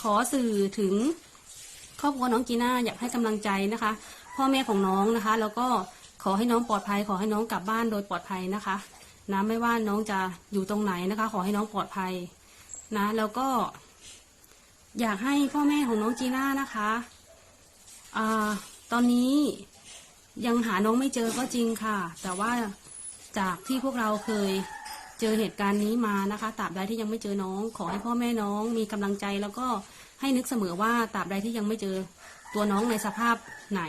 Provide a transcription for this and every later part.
ขอสื่อถึงครอบครัวน้องจีน่าอยากให้กำลังใจนะคะ พ่อแม่ของน้องนะคะ แล้วก็ขอให้น้องปลอดภัย ขอให้น้องกลับบ้านโดยปลอดภัยนะคะนะไม่ว่าน้องจะอยู่ตรงไหนนะคะ ขอให้น้องปลอดภัยนะแล้วก็ อยากให้พ่อแม่ของน้องจีน่านะคะอ่าตอนนี้ยังหาน้องไม่เจอก็จริงค่ะ แต่ว่าจากที่พวกเราเคย เจอเหตุการณ์นี้มานะคะตราบใดที่ยังไม่เจอน้อง ขอให้พ่อแม่น้องมีกำลังใจแล้วก็ให้นึกเสมอว่าตราบใดที่ยังไม่เจอตัวน้องในสภาพไหน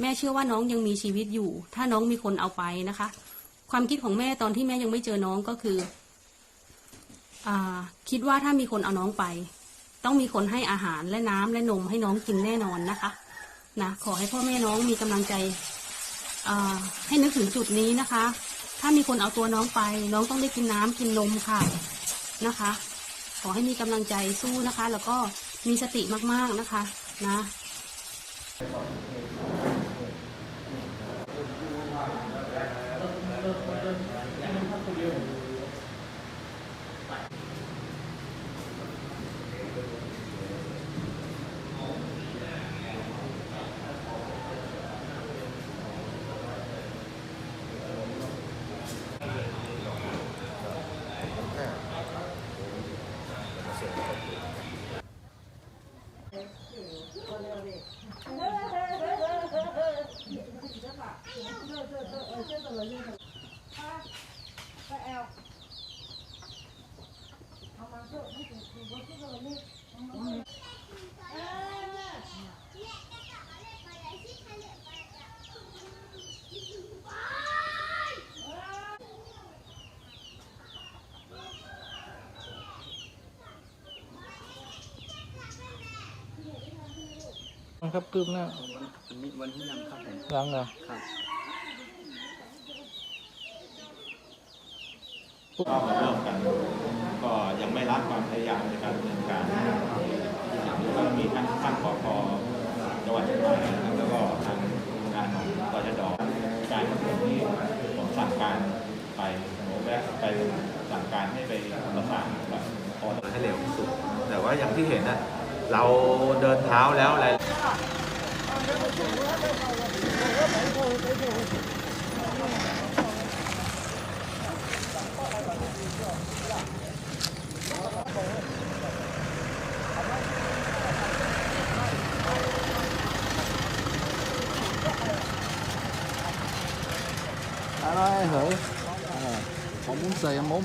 แม่เชื่อว่าน้องยังมีชีวิตอยู่ ถ้าน้องมีคนเอาไปนะคะ ความคิดของแม่ตอนที่แม่ยังไม่เจอน้องก็คืออคิดว่าถ้ามีคนเอาน้องไป ต้องมีคนให้อาหารและน้ำและนมให้น้องกินแน่นอนนะคะนะขอให้พ่อแม่น้องมีกำลังใจให้นึกถึงจุดนี้นะคะ ถ้ามีคนเอาตัวน้องไป น้องต้องได้กินน้ำกินนมค่ะนะคะ ขอให้มีกำลังใจสู้นะคะ แล้วก็มีสติมากๆนะคะ นะ ครับกึมหน้าวันนี้วันที่นำครับผมล้างเหรอครับก็มาร่วมกัน ก็ยังไม่ละความพยายามในการดำเนินการแล้วก็มีทั้งท่านปพจังหวัดเชียงใหม่นะครับแล้วก็ทางงานของตชดการของผมนี่ผมสั่งการไปผมแวะไปสั่งการให้ไปประสานกับพอให้เร็วที่สุด แต่ว่าอย่างที่เห็นน่ะเราเดินเท้าแล้วอะไร ไรเหรออ่าผม muốn